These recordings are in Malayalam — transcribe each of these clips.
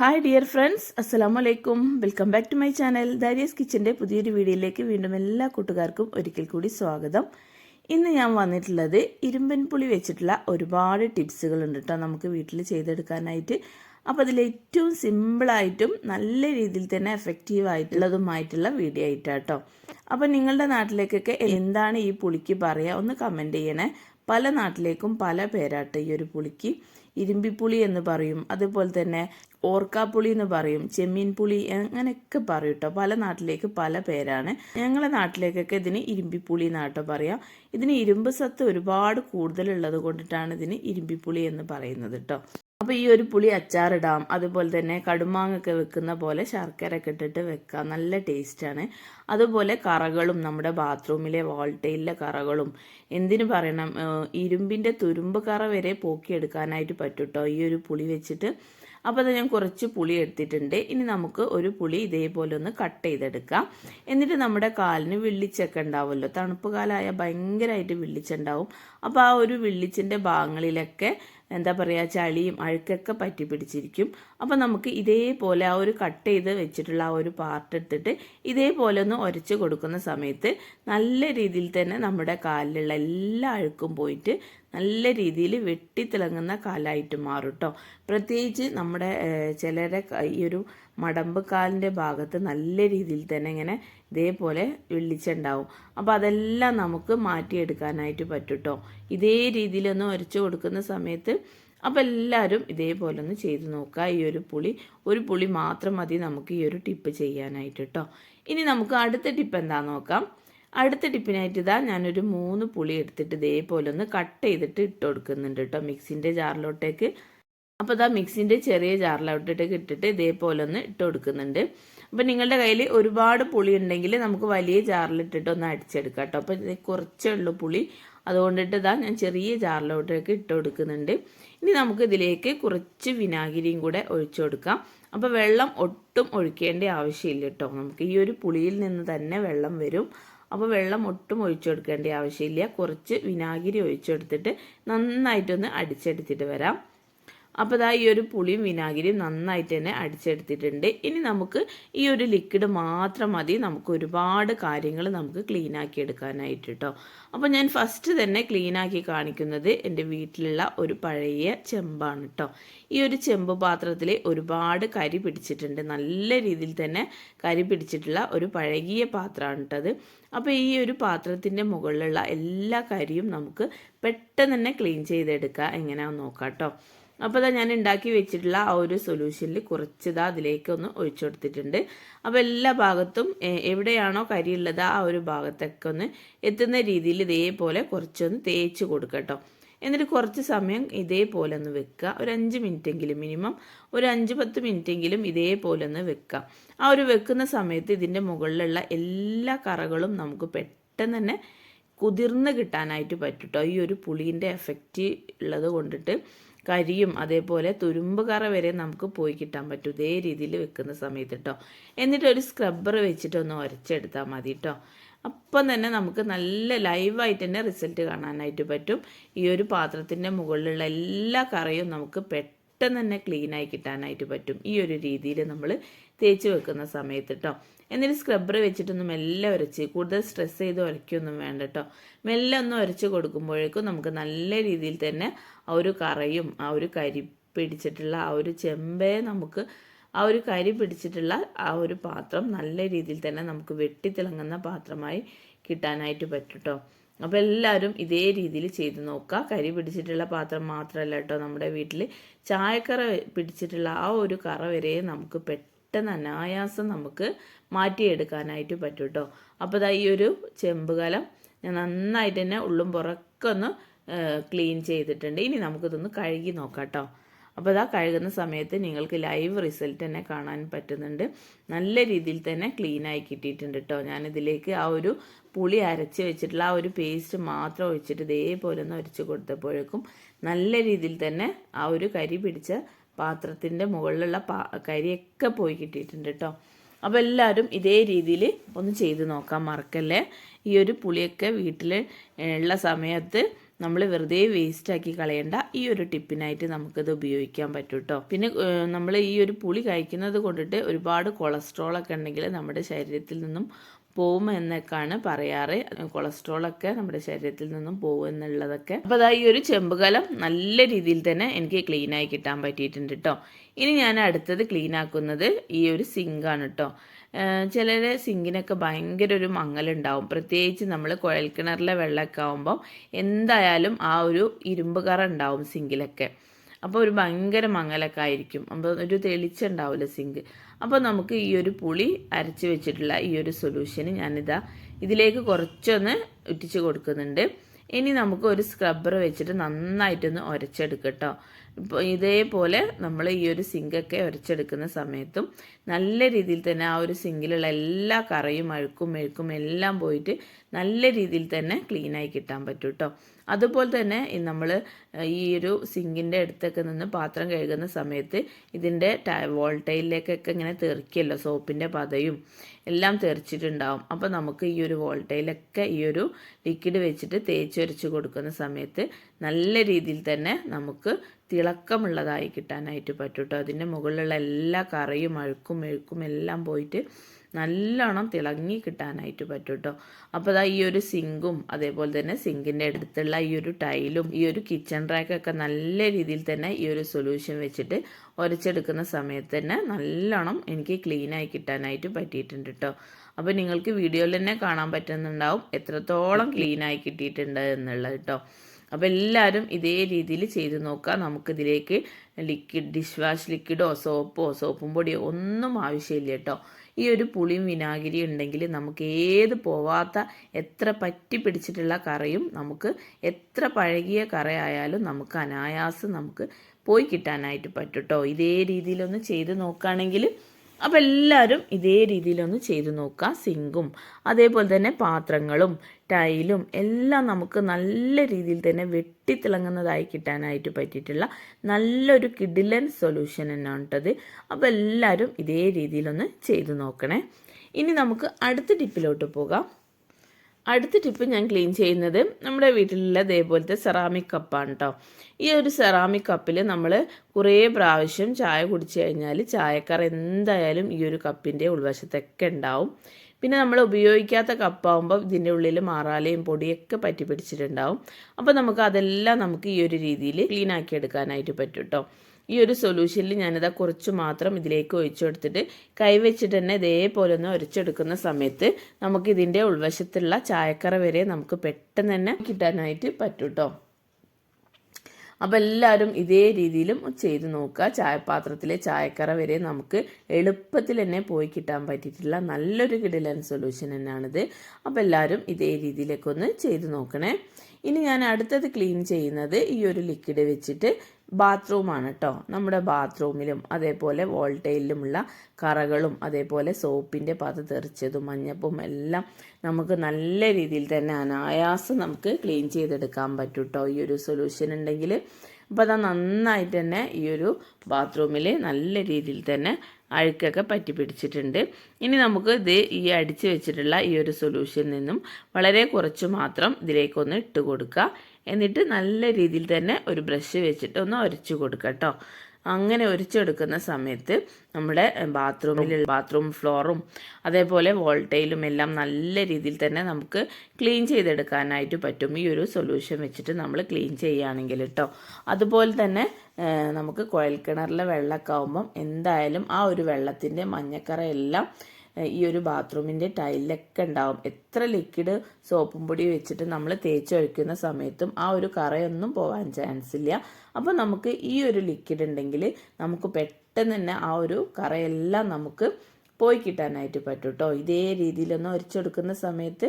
ഹായ് ഡിയർ ഫ്രണ്ട്സ് അസ്സാം വലൈക്കും welcome back to my channel Darius കിച്ചന്റെ പുതിയൊരു വീഡിയോയിലേക്ക് വീണ്ടും എല്ലാ കൂട്ടുകാർക്കും ഒരിക്കൽ കൂടി സ്വാഗതം. ഇന്ന് ഞാൻ വന്നിട്ടുള്ളത് ഇരുമ്പൻ പുളി വെച്ചിട്ടുള്ള ഒരുപാട് ടിപ്സുകൾ ഉണ്ട് കേട്ടോ നമുക്ക് വീട്ടിൽ ചെയ്തെടുക്കാനായിട്ട്. അപ്പോൾ അതിൽ ഏറ്റവും സിമ്പിളായിട്ടും നല്ല രീതിയിൽ തന്നെ എഫക്റ്റീവായിട്ടുള്ളതുമായിട്ടുള്ള വീഡിയോ ആയിട്ടാട്ടോ അപ്പോൾ നിങ്ങളുടെ നാട്ടിലേക്കൊക്കെ എന്താണ് ഈ പുളിക്ക് പറയുക ഒന്ന് കമന്റ് ചെയ്യണേ. പല നാട്ടിലേക്കും പല പേരാട്ടോ ഈ ഒരു പുളിക്ക്. ഇരുമ്പിപ്പുളി എന്ന് പറയും. അതുപോലെ തന്നെ ഓർക്കാപ്പുളി എന്ന് പറയും. ചെമ്മീൻ പുളി അങ്ങനെയൊക്കെ പറയും കേട്ടോ പല നാട്ടിലേക്ക് പല പേരാണ്. ഞങ്ങളുടെ നാട്ടിലേക്കൊക്കെ ഇതിന് ഇരുമ്പിപ്പുളി എന്നാട്ടോ പറയാം. ഇതിന് ഇരുമ്പ് സത്ത് ഒരുപാട് കൂടുതലുള്ളത് കൊണ്ടിട്ടാണ് ഇതിന് ഇരുമ്പിപ്പുളി എന്ന് പറയുന്നത് കേട്ടോ അപ്പോൾ ഈ ഒരു പുളി അച്ചാറിടാം. അതുപോലെ തന്നെ കടുമാങ്ങൊക്കെ വെക്കുന്ന പോലെ ശർക്കര ഒക്കെ ഇട്ടിട്ട് വെക്കാം. നല്ല ടേസ്റ്റാണ് അതുപോലെ കറകളും നമ്മുടെ ബാത്റൂമിലെ വാൾട്ടയിലെ കറകളും. എന്തിനു പറയണം? ഇരുമ്പിന്റെ തുരുമ്പ് കറ വരെ പോക്കിയെടുക്കാനായിട്ട് പറ്റും കേട്ടോ ഈ ഒരു പുളി വെച്ചിട്ട്. അപ്പോൾ അത് ഞാൻ കുറച്ച് പുളി എടുത്തിട്ടുണ്ട്. ഇനി നമുക്ക് ഒരു പുളി ഇതേപോലെ ഒന്ന് കട്ട് ചെയ്തെടുക്കാം. എന്നിട്ട് നമ്മുടെ കാലിന് വിള്ളിച്ചൊക്കെ ഉണ്ടാവുമല്ലോ. തണുപ്പ് കാലമായ ഭയങ്കരമായിട്ട് വിള്ളിച്ചുണ്ടാവും. അപ്പോൾ ആ ഒരു വിള്ളിച്ചിന്റെ ഭാഗങ്ങളിലൊക്കെ എന്താ പറയുക ചളിയും അഴുക്കൊക്കെ പറ്റി പിടിച്ചിരിക്കും. അപ്പോൾ നമുക്ക് ഇതേപോലെ ആ ഒരു കട്ട് ചെയ്ത് വെച്ചിട്ടുള്ള ആ ഒരു പാർട്ട് എടുത്തിട്ട് ഇതേപോലെ ഒന്ന് ഉരച്ച് കൊടുക്കുന്ന സമയത്ത് നല്ല രീതിയിൽ തന്നെ നമ്മുടെ കാലിലുള്ള എല്ലാ അഴുക്കും പോയിട്ട് നല്ല രീതിയിൽ വെട്ടിത്തിളങ്ങുന്ന കാലായിട്ട് മാറും കേട്ടോ പ്രത്യേകിച്ച് നമ്മുടെ ചിലരെ ഈ ഒരു മടമ്പ് കാലിന്റെ ഭാഗത്ത് നല്ല രീതിയിൽ തന്നെ ഇങ്ങനെ ഇതേപോലെ വെള്ളിച്ചുണ്ടാവും. അപ്പോൾ അതെല്ലാം നമുക്ക് മാറ്റിയെടുക്കാനായിട്ട് പറ്റും കേട്ടോ ഇതേ രീതിയിലൊന്ന് ഒരച്ചു കൊടുക്കുന്ന സമയത്ത് അപ്പോൾ എല്ലാവരും ഇതേപോലെ ഒന്ന് ചെയ്ത് നോക്കുക ഈ ഒരു പുളി ഒരു പുളി മാത്രം മതി നമുക്ക് ഈ ഒരു ടിപ്പ് ചെയ്യാനായിട്ട് കേട്ടോ ഇനി നമുക്ക് അടുത്ത ടിപ്പ് എന്താ നോക്കാം. അടുത്ത ടിപ്പിനായിട്ട് ഇതാ ഞാനൊരു മൂന്ന് പുളി എടുത്തിട്ട് ഇതേപോലെ ഒന്ന് കട്ട് ചെയ്തിട്ട് ഇട്ട് കൊടുക്കുന്നുണ്ട് കേട്ടോ മിക്സിന്റെ ജാറിലോട്ടേക്ക്. അപ്പോൾ ഇതാ മിക്സിന്റെ ചെറിയ ജാറിലോട്ടേക്ക് ഇട്ടിട്ട് ഇതേപോലെ ഒന്ന് ഇട്ട് കൊടുക്കുന്നുണ്ട്. അപ്പോൾ നിങ്ങളുടെ കയ്യിൽ ഒരുപാട് പുളി ഉണ്ടെങ്കിൽ നമുക്ക് വലിയ ജാറിലിട്ടിട്ട് ഒന്ന് അടിച്ചെടുക്കാം കേട്ടോ അപ്പോൾ കുറച്ചേ ഉള്ളൂ പുളി. അതുകൊണ്ടിട്ട് ഇതാ ഞാൻ ചെറിയ ജാറിലോട്ടേക്ക് ഇട്ട് കൊടുക്കുന്നുണ്ട്. ഇനി നമുക്ക് ഇതിലേക്ക് കുറച്ച് വിനാഗിരിയും കൂടെ ഒഴിച്ചു കൊടുക്കാം. അപ്പോൾ വെള്ളം ഒട്ടും ഒഴിക്കേണ്ട ആവശ്യമില്ല കേട്ടോ നമുക്ക് ഈ ഒരു പുളിയിൽ നിന്ന് തന്നെ വെള്ളം വരും. അപ്പോൾ വെള്ളം ഒട്ടും ഒഴിച്ചു കൊടുക്കേണ്ട ആവശ്യമില്ല. കുറച്ച് വിനാഗിരി ഒഴിച്ചെടുത്തിട്ട് നന്നായിട്ടൊന്ന് അടിച്ചെടുത്തിട്ട് വരാം. അപ്പോൾ ഇതാ ഈ ഒരു പുളിയും വിനാഗിരിയും നന്നായിട്ട് തന്നെ അടിച്ചെടുത്തിട്ടുണ്ട്. ഇനി നമുക്ക് ഈ ഒരു ലിക്വിഡ് മാത്രം മതി. നമുക്ക് ഒരുപാട് കാര്യങ്ങൾ നമുക്ക് ക്ലീൻ ആക്കി എടുക്കാനായിട്ട് കേട്ടോ അപ്പോൾ ഞാൻ ഫസ്റ്റ് തന്നെ ക്ലീൻ ആക്കി കാണിക്കുന്നത് എന്റെ വീട്ടിലുള്ള ഒരു പഴയ ചെമ്പാണ് കേട്ടോ ഈ ഒരു ചെമ്പ് പാത്രത്തിൽ ഒരുപാട് കരി പിടിച്ചിട്ടുണ്ട്. നല്ല രീതിയിൽ തന്നെ കരി പിടിച്ചിട്ടുള്ള ഒരു പഴകിയ പാത്രമാണ് കേട്ടത് അപ്പോൾ ഈ ഒരു പാത്രത്തിന്റെ മുകളിലുള്ള എല്ലാ കരിയും നമുക്ക് പെട്ടെന്ന് തന്നെ ക്ലീൻ ചെയ്തെടുക്കുക എങ്ങനെയാണെന്ന് നോക്കാം കേട്ടോ അപ്പോൾ ഇതാ ഞാൻ ഉണ്ടാക്കി വെച്ചിട്ടുള്ള ആ ഒരു സൊല്യൂഷനിൽ കുറച്ച് ഇതാ അതിലേക്ക് ഒന്ന് ഒഴിച്ചു കൊടുത്തിട്ടുണ്ട്. അപ്പോൾ എല്ലാ ഭാഗത്തും എവിടെയാണോ കരിയുള്ളത് ആ ഒരു ഭാഗത്തൊക്കെ ഒന്ന് എത്തുന്ന രീതിയിൽ ഇതേപോലെ കുറച്ചൊന്ന് തേച്ച് കൊടുക്കട്ടോ. എന്നിട്ട് കുറച്ച് സമയം ഇതേപോലെ ഒന്ന് വെക്കുക. ഒരു അഞ്ച് മിനിറ്റെങ്കിലും മിനിമം ഒരു അഞ്ച് പത്ത് മിനിറ്റെങ്കിലും ഇതേപോലെ ഒന്ന് വെക്കുക. ആ ഒരു വെക്കുന്ന സമയത്ത് ഇതിന്റെ മുകളിലുള്ള എല്ലാ കറകളും നമുക്ക് പെട്ടെന്ന് തന്നെ കുതിർന്ന് കിട്ടാനായിട്ട് പറ്റും കേട്ടോ ഈ ഒരു പുളിന്റെ എഫക്റ്റ് ഉള്ളത് കൊണ്ടിട്ട് കരിയും അതേപോലെ തുരുമ്പ് കറ വരെ നമുക്ക് പോയി കിട്ടാൻ പറ്റും. ഇതേ രീതിയിൽ വെക്കുന്ന സമയത്ത് കേട്ടോ എന്നിട്ട് ഒരു സ്ക്രബ്ബർ വെച്ചിട്ട് ഒന്ന് ഉരച്ചെടുത്താൽ മതി കേട്ടോ അപ്പം തന്നെ നമുക്ക് നല്ല ലൈവായിട്ട് തന്നെ റിസൾട്ട് കാണാനായിട്ട് പറ്റും. ഈ ഒരു പാത്രത്തിന്റെ മുകളിലുള്ള എല്ലാ കറയും നമുക്ക് പെട്ടെന്ന് തന്നെ ക്ലീനായി കിട്ടാനായിട്ട് പറ്റും. ഈ ഒരു രീതിയിൽ നമ്മൾ തേച്ച് വെക്കുന്ന സമയത്ത് കേട്ടോ എന്നിട്ട് സ്ക്രബ്ബർ വെച്ചിട്ടൊന്നും മെല്ലെ ഉരച്ച് കൂടുതൽ സ്ട്രെസ് ചെയ്ത് ഉരയ്ക്കൊന്നും വേണ്ട കേട്ടോ മെല്ലെ ഒന്ന് ഉരച്ച് കൊടുക്കുമ്പോഴേക്കും നമുക്ക് നല്ല രീതിയിൽ തന്നെ ആ ഒരു കറയും ആ ഒരു കരി പിടിച്ചിട്ടുള്ള ആ ഒരു ചെമ്പയെ നമുക്ക് ആ ഒരു കരി പിടിച്ചിട്ടുള്ള ആ ഒരു പാത്രം നല്ല രീതിയിൽ തന്നെ നമുക്ക് വെട്ടിത്തിളങ്ങുന്ന പാത്രമായി കിട്ടാനായിട്ട് പറ്റും കേട്ടോ അപ്പോൾ എല്ലാവരും ഇതേ രീതിയിൽ ചെയ്ത് നോക്കുക കരി പിടിച്ചിട്ടുള്ള പാത്രം മാത്രമല്ല കേട്ടോ നമ്മുടെ വീട്ടിൽ ചായക്കറ പിടിച്ചിട്ടുള്ള ആ ഒരു കറ വരെ നമുക്ക് പെട്ടെന്ന് അനായാസം നമുക്ക് മാറ്റിയെടുക്കാനായിട്ട് പറ്റും കേട്ടോ അപ്പോൾ ഈ ഒരു ചെമ്പ് കലം ഞാൻ നന്നായിട്ട് തന്നെ ഉള്ളും പുറക്കെ ഒന്ന് ക്ലീൻ ചെയ്തിട്ടുണ്ട്. ഇനി നമുക്കിതൊന്ന് കഴുകി നോക്കാം കേട്ടോ അപ്പോൾ ഇതാ കഴുകുന്ന സമയത്ത് നിങ്ങൾക്ക് ലൈവ് റിസൾട്ട് തന്നെ കാണാൻ പറ്റുന്നുണ്ട്. നല്ല രീതിയിൽ തന്നെ ക്ലീനായി കിട്ടിയിട്ടുണ്ട് കേട്ടോ ഞാനിതിലേക്ക് ആ ഒരു പുളി അരച്ച് വെച്ചിട്ടുള്ള ആ ഒരു പേസ്റ്റ് മാത്രം ഒഴിച്ചിട്ട് ഇതേപോലെ ഒന്ന് ഒരച്ച് കൊടുത്തപ്പോഴേക്കും നല്ല രീതിയിൽ തന്നെ ആ ഒരു കരി പിടിച്ച പാത്രത്തിന്റെ മുകളിലുള്ള പാ കരിയൊക്കെ പോയി കിട്ടിയിട്ടുണ്ട് കേട്ടോ. അപ്പോൾ എല്ലാവരും ഇതേ രീതിയിൽ ഒന്ന് ചെയ്ത് നോക്കാൻ മറക്കല്ലേ? ഈ ഒരു പുളിയൊക്കെ വീട്ടിൽ ഉള്ള സമയത്ത് നമ്മൾ വെറുതെ വേസ്റ്റാക്കി കളയേണ്ട ഈ ഒരു ടിപ്പിനായിട്ട് നമുക്കിത് ഉപയോഗിക്കാൻ പറ്റും കേട്ടോ പിന്നെ നമ്മൾ ഈ ഒരു പുളി കഴിക്കുന്നത് കൊണ്ടിട്ട് ഒരുപാട് കൊളസ്ട്രോളൊക്കെ ഉണ്ടെങ്കിൽ നമ്മുടെ ശരീരത്തിൽ നിന്നും പോകും എന്നൊക്കെയാണ് പറയാറ് കൊളസ്ട്രോളൊക്കെ നമ്മുടെ ശരീരത്തിൽ നിന്നും പോകും എന്നുള്ളതൊക്കെ അപ്പോൾ അതാ ഈ ഒരു ചെമ്പുകലം നല്ല രീതിയിൽ തന്നെ എനിക്ക് ക്ലീൻ ആയി കിട്ടാൻ പറ്റിയിട്ടുണ്ട് കേട്ടോ ഇനി ഞാൻ അടുത്തത് ക്ലീൻ ആക്കുന്നത് ഈ ഒരു സിങ്കാണ് കേട്ടോ ചിലരെ സിങ്കിനൊക്കെ ഭയങ്കര ഒരു മങ്ങലുണ്ടാവും. പ്രത്യേകിച്ച് നമ്മൾ കുഴൽക്കിണറിലെ വെള്ളമൊക്കെ ആകുമ്പോൾ എന്തായാലും ആ ഒരു ഇരുമ്പ് കറ ഉണ്ടാവും സിങ്കിലൊക്കെ. അപ്പോൾ ഒരു ഭയങ്കര മങ്ങലൊക്കെ ആയിരിക്കും. അപ്പോൾ ഒരു തെളിച്ചുണ്ടാവില്ല സിങ്ക് അപ്പോൾ നമുക്ക് ഈ ഒരു പുളി അരച്ച് വെച്ചിട്ടുള്ള ഈ ഒരു സൊല്യൂഷന് ഞാനിതാ ഇതിലേക്ക് കുറച്ചൊന്ന് ഇട്ടിച്ച് കൊടുക്കുന്നുണ്ട്. ഇനി നമുക്ക് ഒരു സ്ക്രബ്ബർ വെച്ചിട്ട് നന്നായിട്ടൊന്ന് ഉരച്ചെടുക്കട്ടോ ഇതേപോലെ നമ്മൾ ഈ ഒരു സിങ്കൊക്കെ ഉരച്ചെടുക്കുന്ന സമയത്തും നല്ല രീതിയിൽ തന്നെ ആ ഒരു സിങ്കിലുള്ള എല്ലാ കറയും അഴുക്കും മെഴുക്കും എല്ലാം പോയിട്ട് നല്ല രീതിയിൽ തന്നെ ക്ലീനായി കിട്ടാൻ പറ്റും കേട്ടോ അതുപോലെ തന്നെ നമ്മൾ ഈ ഒരു സിങ്കിന്റെ അടുത്തൊക്കെ നിന്ന് പാത്രം കഴുകുന്ന സമയത്ത് ഇതിന്റെ വോൾട്ടൈലിലേക്കൊക്കെ ഇങ്ങനെ തെറിക്കല്ലോ സോപ്പിന്റെ പതയും എല്ലാം തെറിച്ചിട്ടുണ്ടാവും. അപ്പോൾ നമുക്ക് ഈ ഒരു വോൾട്ടൈലൊക്കെ ഈ ഒരു ലിക്വിഡ് വെച്ചിട്ട് തേച്ചൊരച്ച് കൊടുക്കുന്ന സമയത്ത് നല്ല രീതിയിൽ തന്നെ നമുക്ക് തിളക്കമുള്ളതായി കിട്ടാനായിട്ട് പറ്റും കേട്ടോ അതിന്റെ മുകളിലുള്ള എല്ലാ കറിയും അഴുക്കും മെഴുക്കും എല്ലാം പോയിട്ട് നല്ലോണം തിളങ്ങി കിട്ടാനായിട്ട് പറ്റും കേട്ടോ അപ്പോൾ അതാ ഈ ഒരു സിങ്കും അതേപോലെ തന്നെ സിങ്കിന്റെ അടുത്തുള്ള ഈ ഒരു ടൈലും ഈ ഒരു കിച്ചൺ റാക്കൊക്കെ നല്ല രീതിയിൽ തന്നെ ഈ ഒരു സൊല്യൂഷൻ വെച്ചിട്ട് ഉരച്ചെടുക്കുന്ന സമയത്ത് തന്നെ നല്ലോണം എനിക്ക് ക്ലീനായി കിട്ടാനായിട്ട് പറ്റിയിട്ടുണ്ട് കേട്ടോ. അപ്പോൾ നിങ്ങൾക്ക് വീഡിയോയിൽ തന്നെ കാണാൻ പറ്റുന്നുണ്ടാവും എത്രത്തോളം ക്ലീനായി കിട്ടിയിട്ടുണ്ട് എന്നുള്ളത് കേട്ടോ. അപ്പോൾ എല്ലാവരും ഇതേ രീതിയിൽ ചെയ്ത് നോക്കുക. നമുക്കിതിലേക്ക് ലിക്വിഡ് ഡിഷ് വാഷ് ലിക്വിഡോ സോപ്പോ സോപ്പും പൊടിയോ ഒന്നും ആവശ്യമില്ല കേട്ടോ. ഈ ഒരു പുളിയും വിനാഗിരി ഉണ്ടെങ്കിൽ നമുക്ക് ഏത് പോവാത്ത എത്ര പറ്റി പിടിച്ചിട്ടുള്ള കറയും നമുക്ക് എത്ര പഴകിയ കറയായാലും നമുക്ക് അനായാസം നമുക്ക് പോയി കിട്ടാനായിട്ട് പറ്റും കേട്ടോ. ഇതേ രീതിയിലൊന്ന് ചെയ്ത് നോക്കുകയാണെങ്കിൽ അപ്പോൾ എല്ലാവരും ഇതേ രീതിയിലൊന്ന് ചെയ്തു നോക്കുക സിങ്കും അതേപോലെ തന്നെ പാത്രങ്ങളും ടൈലും എല്ലാം നമുക്ക് നല്ല രീതിയിൽ തന്നെ വെട്ടിത്തിളങ്ങുന്നതായി കിട്ടാനായിട്ട് പറ്റിയിട്ടുള്ള നല്ലൊരു കിഡിലൻ സൊല്യൂഷൻ എന്നാണ് കേട്ടത് അപ്പോൾ എല്ലാവരും ഇതേ രീതിയിലൊന്ന് ചെയ്തു നോക്കണേ. ഇനി നമുക്ക് അടുത്ത ടിപ്പിലോട്ട് പോകാം. അടുത്ത ടിപ്പ് ഞാൻ ക്ലീൻ ചെയ്യുന്നത് നമ്മുടെ വീട്ടിലുള്ള ഇതേപോലത്തെ സെറാമിക് കപ്പാണ് കേട്ടോ ഈ ഒരു സെറാമിക് കപ്പിൽ നമ്മൾ കുറേ പ്രാവശ്യം ചായ കുടിച്ചു കഴിഞ്ഞാൽ ചായക്കാർ എന്തായാലും ഈ ഒരു കപ്പിന്റെ ഉൾവശത്തൊക്കെ ഉണ്ടാവും. പിന്നെ നമ്മൾ ഉപയോഗിക്കാത്ത കപ്പാകുമ്പോൾ ഇതിന്റെ ഉള്ളിൽ മാറാലയും പൊടിയൊക്കെ പറ്റി പിടിച്ചിട്ടുണ്ടാവും അപ്പോൾ നമുക്ക് അതെല്ലാം നമുക്ക് ഈ ഒരു രീതിയിൽ ക്ലീൻ ആക്കി എടുക്കാനായിട്ട് പറ്റും കേട്ടോ ഈ ഒരു സൊല്യൂഷനിൽ ഞാനിതാ കുറച്ച് മാത്രം ഇതിലേക്ക് ഒഴിച്ചു കൊടുത്തിട്ട് കൈവച്ചിട്ട് തന്നെ ഇതേപോലെ ഒന്ന് ഒരച്ചെടുക്കുന്ന സമയത്ത് നമുക്ക് ഇതിന്റെ ഉൾവശത്തുള്ള ചായക്കറ വരെ നമുക്ക് പെട്ടെന്ന് തന്നെ കിട്ടാനായിട്ട് പറ്റും കേട്ടോ അപ്പം എല്ലാവരും ഇതേ രീതിയിലും ചെയ്ത് നോക്കുക. ചായപാത്രത്തിലെ ചായക്കറ വരെ നമുക്ക് എളുപ്പത്തിൽ തന്നെ പോയി കിട്ടാൻ പറ്റിയിട്ടുള്ള നല്ലൊരു കിടിലൻ സൊല്യൂഷൻ തന്നെയാണിത്. അപ്പോൾ എല്ലാവരും ഇതേ രീതിയിലേക്കൊന്ന് ചെയ്ത് നോക്കണേ. ഇനി ഞാൻ അടുത്തത് ക്ലീൻ ചെയ്യുന്നത് ഈ ഒരു ലിക്വിഡ് വെച്ചിട്ട് ബാത്റൂമാണ് കേട്ടോ നമ്മുടെ ബാത്റൂമിലും അതേപോലെ വോൾട്ടയിലുമുള്ള കറകളും അതേപോലെ സോപ്പിന്റെ പത തെറിച്ചതും മഞ്ഞപ്പും എല്ലാം നമുക്ക് നല്ല രീതിയിൽ തന്നെ അനായാസം നമുക്ക് ക്ലീൻ ചെയ്തെടുക്കാൻ പറ്റും കേട്ടോ ഈ ഒരു സൊല്യൂഷൻ ഉണ്ടെങ്കിൽ അപ്പോൾ അത് നന്നായിട്ട് തന്നെ ഈ ഒരു ബാത്റൂമിൽ നല്ല രീതിയിൽ തന്നെ അഴുക്കൊക്കെ പറ്റി പിടിച്ചിട്ടുണ്ട്. ഇനി നമുക്ക് ഇത് ഈ അടിച്ച് വെച്ചിട്ടുള്ള ഈ ഒരു സൊല്യൂഷനിൽ നിന്നും വളരെ കുറച്ച് മാത്രം ഇതിലേക്കൊന്ന് ഇട്ട് കൊടുക്കുക. എന്നിട്ട് നല്ല രീതിയിൽ തന്നെ ഒരു ബ്രഷ് വെച്ചിട്ട് ഒന്ന് ഉരച്ചു കൊടുക്കുക കേട്ടോ. അങ്ങനെ ഒരിച്ചെടുക്കുന്ന സമയത്ത് നമ്മുടെ ബാത്റൂമിൽ ബാത്റൂം ഫ്ലോറും അതേപോലെ വോൾട്ടയിലും എല്ലാം നല്ല രീതിയിൽ തന്നെ നമുക്ക് ക്ലീൻ ചെയ്തെടുക്കാനായിട്ട് പറ്റും. ഈ ഒരു സൊല്യൂഷൻ വെച്ചിട്ട് നമ്മൾ ക്ലീൻ ചെയ്യുകയാണെങ്കിൽ കേട്ടോ. അതുപോലെ തന്നെ നമുക്ക് കുഴൽക്കിണറിലെ വെള്ളമൊക്കെ ആകുമ്പം എന്തായാലും ആ ഒരു വെള്ളത്തിന്റെ മഞ്ഞക്കറ എല്ലാം ഈ ഒരു ബാത്റൂമിന്റെ ടൈലിലൊക്കെ ഉണ്ടാവും. എത്ര ലിക്വിഡ് സോപ്പും പൊടി വെച്ചിട്ട് നമ്മൾ തേച്ചൊഴിക്കുന്ന സമയത്തും ആ ഒരു കറയൊന്നും പോകാൻ ചാൻസ് ഇല്ല. അപ്പോൾ നമുക്ക് ഈ ഒരു ലിക്വിഡ് ഉണ്ടെങ്കിൽ നമുക്ക് പെട്ടെന്ന് തന്നെ ആ ഒരു കറയെല്ലാം നമുക്ക് പോയി കിട്ടാനായിട്ട് പറ്റും കേട്ടോ ഇതേ രീതിയിലൊന്ന് ഒരിച്ചെടുക്കുന്ന സമയത്ത്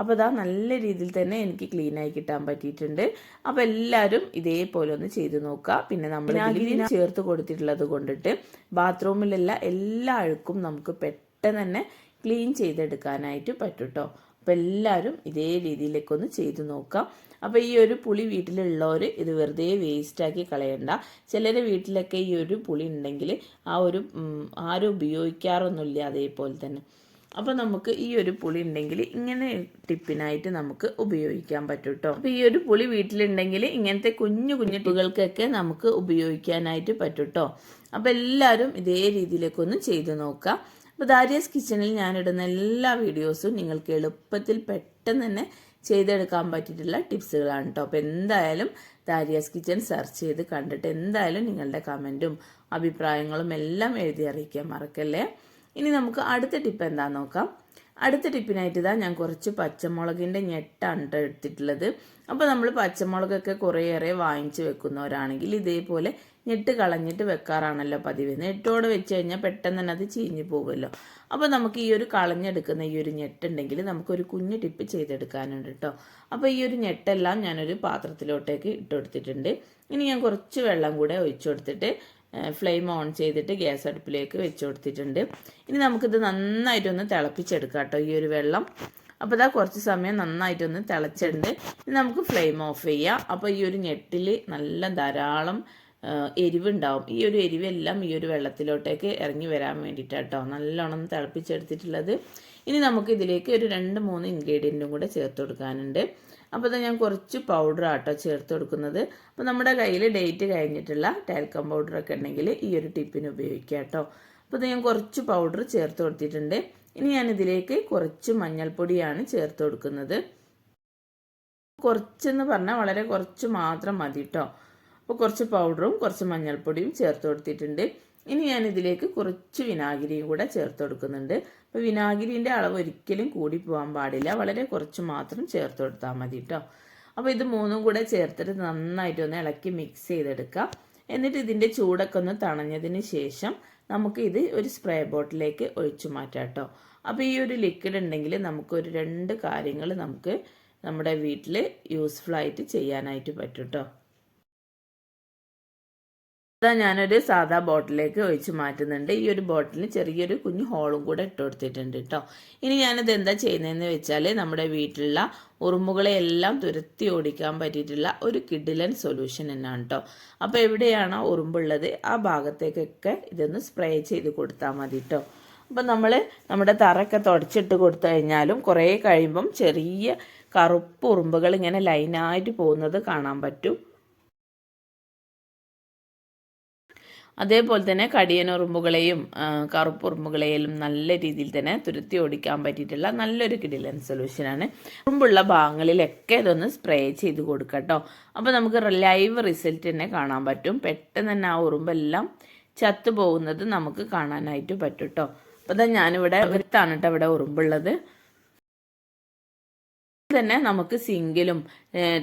അപ്പോൾ അതാ നല്ല രീതിയിൽ തന്നെ എനിക്ക് ക്ലീൻ ആയി കിട്ടാൻ പറ്റിയിട്ടുണ്ട്. അപ്പോൾ എല്ലാവരും ഇതേപോലെ ഒന്ന് ചെയ്ത് നോക്കുക പിന്നെ നമ്മൾ ചേർത്ത് കൊടുത്തിട്ടുള്ളത് കൊണ്ടിട്ട് ബാത്റൂമിലുള്ള എല്ലാ അഴുക്കും നമുക്ക് പെട്ടെന്ന് പെട്ടെന്ന് തന്നെ ക്ലീൻ ചെയ്തെടുക്കാനായിട്ട് പറ്റും കേട്ടോ അപ്പോൾ എല്ലാവരും ഇതേ രീതിയിലേക്കൊന്ന് ചെയ്തു നോക്കാം. അപ്പോൾ ഈ ഒരു പുളി വീട്ടിലുള്ളവർ ഇത് വെറുതെ വേസ്റ്റാക്കി കളയണ്ട. ചിലർ വീട്ടിലൊക്കെ ഈ ഒരു പുളി ഉണ്ടെങ്കിൽ ആ ഒരു ആരും ഉപയോഗിക്കാറൊന്നുമില്ല അതേപോലെ തന്നെ. അപ്പോൾ നമുക്ക് ഈ ഒരു പുളി ഉണ്ടെങ്കിൽ ഇങ്ങനെ ടിപ്പിനായിട്ട് നമുക്ക് ഉപയോഗിക്കാൻ പറ്റും കേട്ടോ അപ്പോൾ ഈ ഒരു പുളി വീട്ടിലുണ്ടെങ്കിൽ ഇങ്ങനത്തെ കുഞ്ഞു കുഞ്ഞു ടിപ്പുകൾക്കൊക്കെ നമുക്ക് ഉപയോഗിക്കാനായിട്ട് പറ്റും കേട്ടോ അപ്പോൾ എല്ലാവരും ഇതേ രീതിയിലേക്കൊന്ന് ചെയ്തു നോക്കാം. അപ്പോൾ ദാരിയസ് കിച്ചണിൽ ഇടുന്ന എല്ലാ വീഡിയോസും നിങ്ങൾക്ക് എളുപ്പത്തിൽ പെട്ടെന്ന് തന്നെ ചെയ്തെടുക്കാൻ പറ്റിയിട്ടുള്ള ടിപ്സുകളാണ് കേട്ടോ. അപ്പോൾ എന്തായാലും ദാരിയാസ് കിച്ചൺ സെർച്ച് ചെയ്ത് കണ്ടിട്ട് എന്തായാലും നിങ്ങളുടെ കമന്റും അഭിപ്രായങ്ങളും എല്ലാം എഴുതി അറിയിക്കാൻ മറക്കല്ലേ? ഇനി നമുക്ക് അടുത്ത ടിപ്പ് എന്താണെന്ന് നോക്കാം. അടുത്ത ടിപ്പിനായിട്ട് ഇതാ ഞാൻ കുറച്ച് പച്ചമുളകിന്റെ ഞെട്ടാണ് എടുത്തിട്ടുള്ളത്. അപ്പോൾ നമ്മൾ പച്ചമുളകൊക്കെ കുറേയേറെ വാങ്ങിച്ച് വെക്കുന്നവരാണെങ്കിൽ ഇതേപോലെ ഞെട്ട് കളഞ്ഞിട്ട് വെക്കാറാണല്ലോ പതിവ് ഞെട്ടോടെ വെച്ച് കഴിഞ്ഞാൽ പെട്ടെന്ന് തന്നെ അത് ചീഞ്ഞു പോകുമല്ലോ. അപ്പോൾ നമുക്ക് ഈ ഒരു കളഞ്ഞെടുക്കുന്ന ഈ ഒരു ഞെട്ടുണ്ടെങ്കിൽ നമുക്കൊരു കുഞ്ഞു ടിപ്പ് ചെയ്തെടുക്കാനുണ്ട് കേട്ടോ. അപ്പോൾ ഈ ഒരു ഞെട്ടെല്ലാം ഞാനൊരു പാത്രത്തിലോട്ടേക്ക് ഇട്ടുകൊടുത്തിട്ടുണ്ട് ഇനി ഞാൻ കുറച്ച് വെള്ളം കൂടെ ഒഴിച്ചു കൊടുത്തിട്ട് ഫ്ലെയിം ഓൺ ചെയ്തിട്ട് ഗ്യാസ് അടുപ്പിലേക്ക് വെച്ച് കൊടുത്തിട്ടുണ്ട്. ഇനി നമുക്കിത് നന്നായിട്ടൊന്ന് തിളപ്പിച്ചെടുക്കാം കേട്ടോ ഈ ഒരു വെള്ളം. അപ്പോൾ ഇതാ കുറച്ച് സമയം നന്നായിട്ടൊന്ന് തിളച്ചിട്ടുണ്ട്. ഇനി നമുക്ക് ഫ്ലെയിം ഓഫ് ചെയ്യാം. അപ്പോൾ ഈ ഒരു ഞെട്ടിൽ നല്ല ധാരാളം എരിവുണ്ടാവും. ഈ ഒരു എരിവെല്ലാം ഈ ഒരു വെള്ളത്തിലോട്ടേക്ക് ഇറങ്ങി വരാൻ വേണ്ടിയിട്ടാട്ടോ നല്ലോണം തിളപ്പിച്ചെടുത്തിട്ടുള്ളത്. ഇനി നമുക്ക് ഇതിലേക്ക് ഒരു രണ്ട് മൂന്ന് ഇൻഗ്രീഡിയന്റും കൂടെ ചേർത്ത് കൊടുക്കാനുണ്ട്. അപ്പോൾ ഇത് ഞാൻ കുറച്ച് പൗഡർ ആട്ടോ ചേർത്ത് കൊടുക്കുന്നത്. അപ്പോൾ നമ്മുടെ കയ്യിൽ ഡേറ്റ് കഴിഞ്ഞിട്ടുള്ള ടാൽക്കം പൗഡറൊക്കെ ഉണ്ടെങ്കിൽ ഈ ഒരു ടിപ്പിന് ഉപയോഗിക്കാം കേട്ടോ അപ്പോൾ ഇത് ഞാൻ കുറച്ച് പൗഡർ ചേർത്ത് കൊടുത്തിട്ടുണ്ട്. ഇനി ഞാൻ ഇതിലേക്ക് കുറച്ച് മഞ്ഞൾപ്പൊടിയാണ് ചേർത്ത് കൊടുക്കുന്നത്. കുറച്ചെന്ന് പറഞ്ഞാൽ വളരെ കുറച്ച് മാത്രം മതി കേട്ടോ അപ്പോൾ കുറച്ച് പൗഡറും കുറച്ച് മഞ്ഞൾപ്പൊടിയും ചേർത്ത് കൊടുത്തിട്ടുണ്ട്. ഇനി ഞാൻ ഇതിലേക്ക് കുറച്ച് വിനാഗിരിയും കൂടെ ചേർത്ത് കൊടുക്കുന്നുണ്ട്. അപ്പോൾ വിനാഗിരിന്റെ അളവ് ഒരിക്കലും കൂടി പോകാൻ പാടില്ല. വളരെ കുറച്ച് മാത്രം ചേർത്ത് കൊടുത്താൽ മതി കേട്ടോ അപ്പോൾ ഇത് മൂന്നും കൂടെ ചേർത്തിട്ട് നന്നായിട്ട് ഒന്ന് ഇളക്കി മിക്സ് ചെയ്തെടുക്കാം. എന്നിട്ട് ഇതിന്റെ ചൂടൊക്കെ ഒന്ന് തണഞ്ഞതിന് ശേഷം നമുക്ക് ഇത് ഒരു സ്പ്രേ ബോട്ടിലേക്ക് ഒഴിച്ചു മാറ്റാം കേട്ടോ അപ്പോൾ ഈ ഒരു ലിക്വിഡ് ഉണ്ടെങ്കിൽ നമുക്ക് ഒരു രണ്ട് കാര്യങ്ങൾ നമുക്ക് നമ്മുടെ വീട്ടിൽ യൂസ്ഫുൾ ആയിട്ട് ചെയ്യാനായിട്ട് പറ്റും കേട്ടോ ഇതാ ഞാനൊരു സാധാ ബോട്ടിലേക്ക് ഒഴിച്ച് മാറ്റുന്നുണ്ട്. ഈ ഒരു ബോട്ടിലിന് ചെറിയൊരു കുഞ്ഞു ഹോളും കൂടെ ഇട്ട് കൊടുത്തിട്ടുണ്ട് കേട്ടോ ഇനി ഞാനിത് എന്താ ചെയ്യുന്നതെന്ന് വെച്ചാൽ നമ്മുടെ വീട്ടിലുള്ള ഉറുമ്പുകളെ എല്ലാം തുരത്തി ഓടിക്കാൻ പറ്റിയിട്ടുള്ള ഒരു കിഡിലൻ സൊല്യൂഷൻ തന്നെയാണ് കേട്ടോ അപ്പോൾ എവിടെയാണോ ഉറുമ്പുള്ളത് ആ ഭാഗത്തേക്കൊക്കെ ഇതൊന്ന് സ്പ്രേ ചെയ്ത് കൊടുത്താൽ മതി കേട്ടോ അപ്പം നമ്മൾ നമ്മുടെ തറയൊക്കെ തുടച്ചിട്ട് കൊടുത്തു കഴിഞ്ഞാലും കുറേ കഴിയുമ്പം ചെറിയ കറുപ്പ് ഉറുമ്പുകൾ ഇങ്ങനെ ലൈനായിട്ട് പോകുന്നത് കാണാൻ പറ്റും. അതേപോലെ തന്നെ കടിയനുറുമ്പുകളെയും കറുപ്പുറുമ്പുകളെയും നല്ല രീതിയിൽ തന്നെ തുരുത്തി ഓടിക്കാൻ പറ്റിയിട്ടുള്ള നല്ലൊരു കിടിലൻ സൊല്യൂഷനാണ് ഉറുമ്പുള്ള ഭാഗങ്ങളിലൊക്കെ ഇതൊന്ന് സ്പ്രേ ചെയ്ത് കൊടുക്കട്ടോ അപ്പോൾ നമുക്ക് ലൈവ് റിസൾട്ട് തന്നെ കാണാൻ പറ്റും. പെട്ടെന്ന് തന്നെ ആ ഉറുമ്പെല്ലാം ചത്തുപോകുന്നത് നമുക്ക് കാണാനായിട്ട് പറ്റും കേട്ടോ അപ്പോൾ ഞാൻ ഞാനിവിടെ വൃത്താണ് കേട്ടോ ഇവിടെ ഉറുമ്പുള്ളത്. തന്നെ നമുക്ക് സിങ്കിലും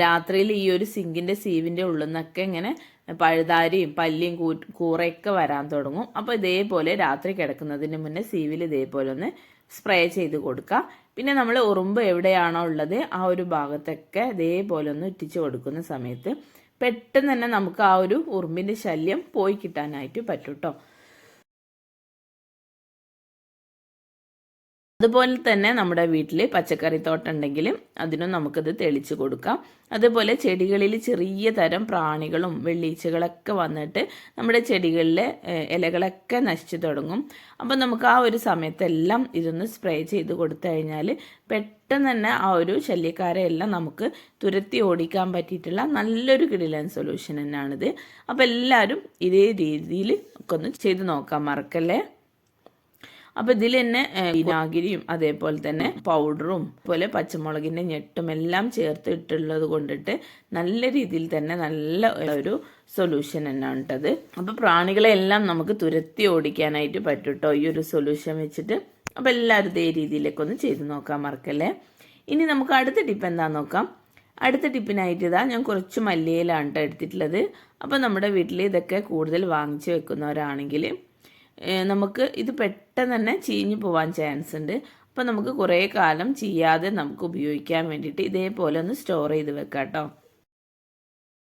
രാത്രിയിൽ ഈ ഒരു സിങ്കിന്റെ സീവിന്റെ ഉള്ളിൽ നിന്നൊക്കെ ഇങ്ങനെ പഴുതാരിയും പല്ലിയും കൂ കൂറയൊക്കെ വരാൻ തുടങ്ങും. അപ്പോൾ ഇതേപോലെ രാത്രി കിടക്കുന്നതിന് മുന്നേ സീവിൽ ഇതേപോലെ ഒന്ന് സ്പ്രേ ചെയ്ത് കൊടുക്കുക പിന്നെ നമ്മൾ ഉറുമ്പ് എവിടെയാണോ ഉള്ളത് ആ ഒരു ഭാഗത്തൊക്കെ ഇതേപോലെ ഒന്ന് ഇറ്റിച്ച് കൊടുക്കുന്ന സമയത്ത് പെട്ടെന്ന് തന്നെ നമുക്ക് ആ ഒരു ഉറുമ്പിന്റെ ശല്യം പോയി കിട്ടാനായിട്ട് പറ്റും കേട്ടോ അതുപോലെ തന്നെ നമ്മുടെ വീട്ടിൽ പച്ചക്കറി തോട്ടമുണ്ടെങ്കിൽ അതിനും നമുക്കത് തെളിച്ച് കൊടുക്കാം. അതുപോലെ ചെടികളിൽ ചെറിയ തരം പ്രാണികളും വെള്ളീച്ചകളൊക്കെ വന്നിട്ട് നമ്മുടെ ചെടികളിലെ ഇലകളൊക്കെ നശിച്ചു തുടങ്ങും. അപ്പം നമുക്ക് ആ ഒരു സമയത്തെല്ലാം ഇതൊന്ന് സ്പ്രേ ചെയ്ത് കൊടുത്തു കഴിഞ്ഞാൽ പെട്ടെന്ന് തന്നെ ആ ഒരു ശല്യക്കാരെയെല്ലാം നമുക്ക് തുരത്തി ഓടിക്കാൻ പറ്റിയിട്ടുള്ള നല്ലൊരു കിടിലൻ സൊല്യൂഷൻ തന്നെയാണിത്. അപ്പോൾ എല്ലാവരും ഇതേ രീതിയിൽ ഒക്കെ ഒന്ന് ചെയ്ത് നോക്കാൻ മറക്കല്ലേ? അപ്പോൾ ഇതിൽ തന്നെ വിനാഗിരിയും അതേപോലെ തന്നെ പൗഡറും പോലെ പച്ചമുളകിന്റെ ഞെട്ടും എല്ലാം ചേർത്ത് ഇട്ടുള്ളത് കൊണ്ടിട്ട് നല്ല രീതിയിൽ തന്നെ നല്ല ഒരു സൊല്യൂഷൻ തന്നെയാണ് കേട്ടത് അപ്പോൾ പ്രാണികളെല്ലാം നമുക്ക് തുരത്തി ഓടിക്കാനായിട്ട് പറ്റും കേട്ടോ ഈ ഒരു സൊല്യൂഷൻ വെച്ചിട്ട്. അപ്പോൾ എല്ലാവരും ഇതേ രീതിയിലേക്ക് ഒന്ന് ചെയ്ത് നോക്കാൻ മറക്കല്ലേ? ഇനി നമുക്ക് അടുത്ത ടിപ്പ് എന്താണെന്ന് നോക്കാം? അടുത്ത ടിപ്പിനായിട്ട് ഇതാ ഞാൻ കുറച്ച് മല്ലിയിലാണ് എടുത്തിട്ടുള്ളത്. അപ്പോൾ നമ്മുടെ വീട്ടിൽ ഇതൊക്കെ കൂടുതൽ വാങ്ങിച്ചു വെക്കുന്നവരാണെങ്കിൽ നമുക്ക് ഇത് പെട്ടെന്ന് തന്നെ ചീഞ്ഞു പോകാൻ ചാൻസ് ഉണ്ട്. അപ്പോൾ നമുക്ക് കുറേ കാലം ചെയ്യാതെ നമുക്ക് ഉപയോഗിക്കാൻ വേണ്ടിയിട്ട് ഇതേപോലെ ഒന്ന് സ്റ്റോർ ചെയ്ത് വെക്കാം കേട്ടോ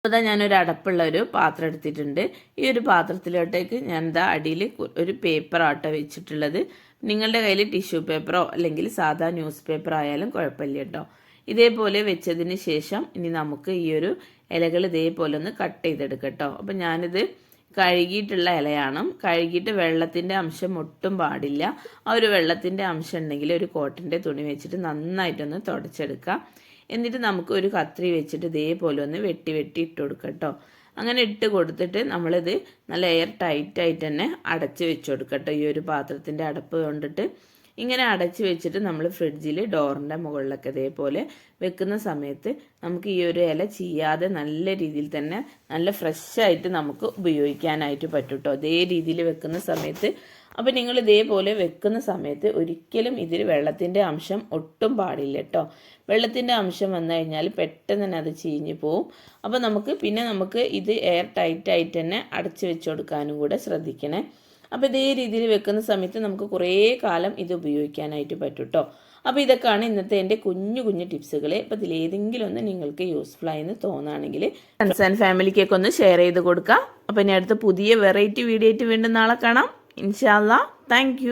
അപ്പോൾ ഞാനൊരു അടപ്പുള്ള ഒരു പാത്രം എടുത്തിട്ടുണ്ട്. ഈ ഒരു പാത്രത്തിലോട്ടേക്ക് ഞാൻ എന്താ അടിയിൽ ഒരു പേപ്പർ ആട്ടോ വെച്ചിട്ടുള്ളത്. നിങ്ങളുടെ കയ്യിൽ ടിഷ്യൂ പേപ്പറോ അല്ലെങ്കിൽ സാധാ ന്യൂസ് പേപ്പർ ആയാലും കുഴപ്പമില്ല കേട്ടോ ഇതേപോലെ വെച്ചതിന് ശേഷം ഇനി നമുക്ക് ഈ ഒരു ഇലകൾ ഇതേപോലെ ഒന്ന് കട്ട് ചെയ്തെടുക്കട്ടോ അപ്പം ഞാനിത് കഴുകിയിട്ടുള്ള ഇലയാണ്. കഴുകിയിട്ട് വെള്ളത്തിന്റെ അംശം ഒട്ടും പാടില്ല. ആ ഒരു വെള്ളത്തിന്റെ അംശം ഉണ്ടെങ്കിൽ ഒരു കോട്ടന്റെ തുണി വെച്ചിട്ട് നന്നായിട്ടൊന്ന് തുടച്ചെടുക്കുക. എന്നിട്ട് നമുക്ക് ഒരു കത്രി വെച്ചിട്ട് ഇതേപോലെ ഒന്ന് വെട്ടി വെട്ടി ഇട്ട് കൊടുക്കുക കേട്ടോ. അങ്ങനെ ഇട്ട് കൊടുത്തിട്ട് നമ്മളിത് നല്ല എയർ ടൈറ്റായിട്ട് തന്നെ അടച്ച് വെച്ച് കൊടുക്കുക കേട്ടോ. ഈ ഒരു പാത്രത്തിന്റെ അടപ്പ് കൊണ്ടിട്ട് ഇങ്ങനെ അടച്ച് വെച്ചിട്ട് നമ്മൾ ഫ്രിഡ്ജിൽ ഡോറിന്റെ മുകളിലൊക്കെ ഇതേപോലെ വെക്കുന്ന സമയത്ത് നമുക്ക് ഈ ഒരു ഇല ചെയ്യാതെ നല്ല രീതിയിൽ തന്നെ നല്ല ഫ്രഷായിട്ട് നമുക്ക് ഉപയോഗിക്കാനായിട്ട് പറ്റും കേട്ടോ അതേ രീതിയിൽ വെക്കുന്ന സമയത്ത്. അപ്പോൾ നിങ്ങൾ ഇതേപോലെ വെക്കുന്ന സമയത്ത് ഒരിക്കലും ഇതിൽ വെള്ളത്തിന്റെ അംശം ഒട്ടും പാടില്ല കേട്ടോ വെള്ളത്തിന്റെ അംശം വന്നു കഴിഞ്ഞാൽ പെട്ടെന്ന് തന്നെ അത് ചീഞ്ഞു പോവും. അപ്പോൾ നമുക്ക് പിന്നെ നമുക്ക് ഇത് എയർ ടൈറ്റായിട്ട് തന്നെ അടച്ച് വെച്ച് കൊടുക്കാനും കൂടെ ശ്രദ്ധിക്കണേ. അപ്പോൾ ഇതേ രീതിയിൽ വെക്കുന്ന സമയത്ത് നമുക്ക് കുറേ കാലം ഇത് ഉപയോഗിക്കാനായിട്ട് പറ്റും കേട്ടോ അപ്പോൾ ഇതൊക്കെയാണ് ഇന്നത്തെ എന്റെ കുഞ്ഞു കുഞ്ഞു ടിപ്സുകൾ അപ്പോൾ ഇതിലേതെങ്കിലും ഒന്ന് നിങ്ങൾക്ക് യൂസ്ഫുൾ ആയെന്ന് തോന്നുകയാണെങ്കിൽ ഫ്രണ്ട്സ് ആൻഡ് ഫാമിലിക്കൊക്കെ ഒന്ന് ഷെയർ ചെയ്ത് കൊടുക്കുക അപ്പോൾ ഇനി അടുത്ത പുതിയ വെറൈറ്റി വീഡിയോ ആയിട്ട് വീണ്ടും നാളെ കാണാം. ഇൻഷാല്ല താങ്ക്